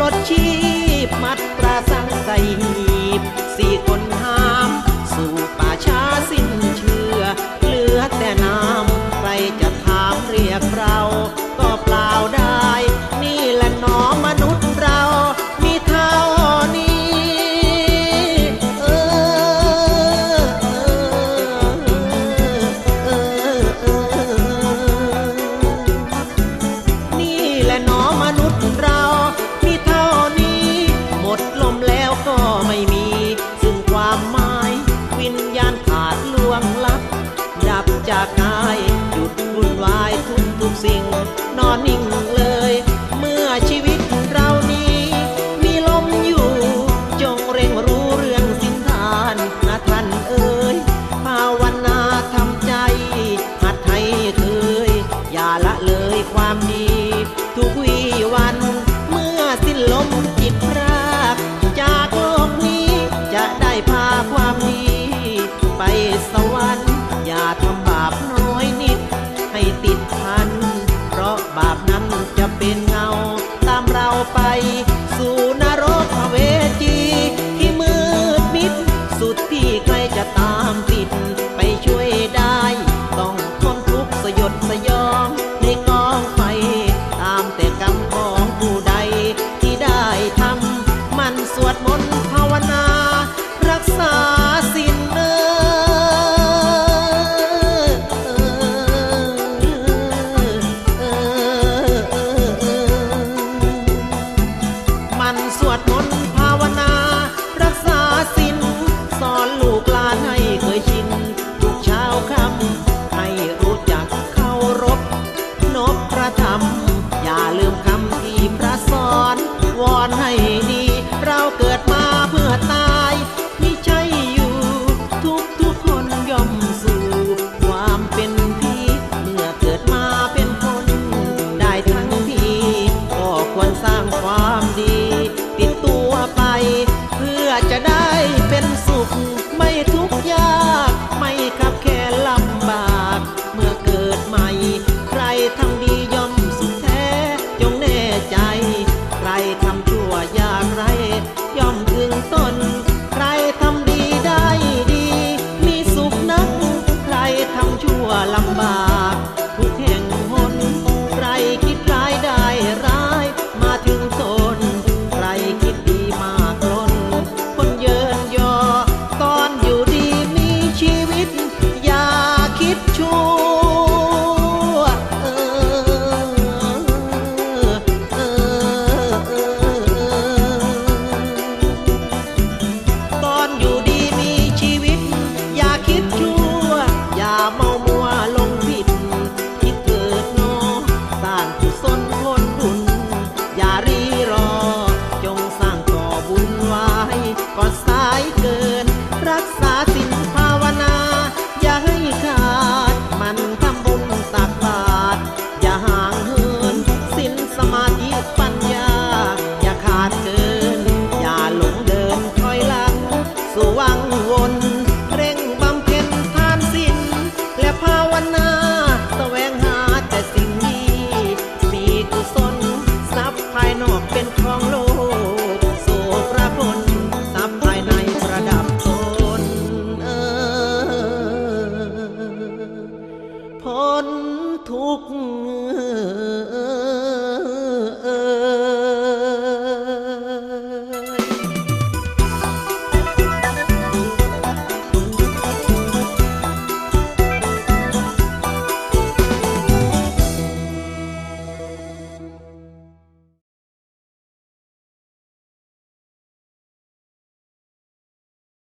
ลดชีพมัดปราสังใสหีบสี่คนห้าม สู่ป่าช้าสิ้นเชื่อ เหลือแต่น้ำใครจะถามเรียกเรา ก็เปล่าได้ นี่แหละหนอมนุษย์เรา มีเท่านี้นี่แหละหนอม ลับ ดับจากกายหยุดวุ่นวายทุกทุกสิ่ง นอนนิ่งเลย เมื่อชีวิตเรานี้ มีลมอยู่ จงเร่งรู้เรื่องสิ้นทานนะท่านเอ๋ยภาวนาทำใจ หัดให้เคย อย่าละเลยความดี เราไปสู่น ลำบาก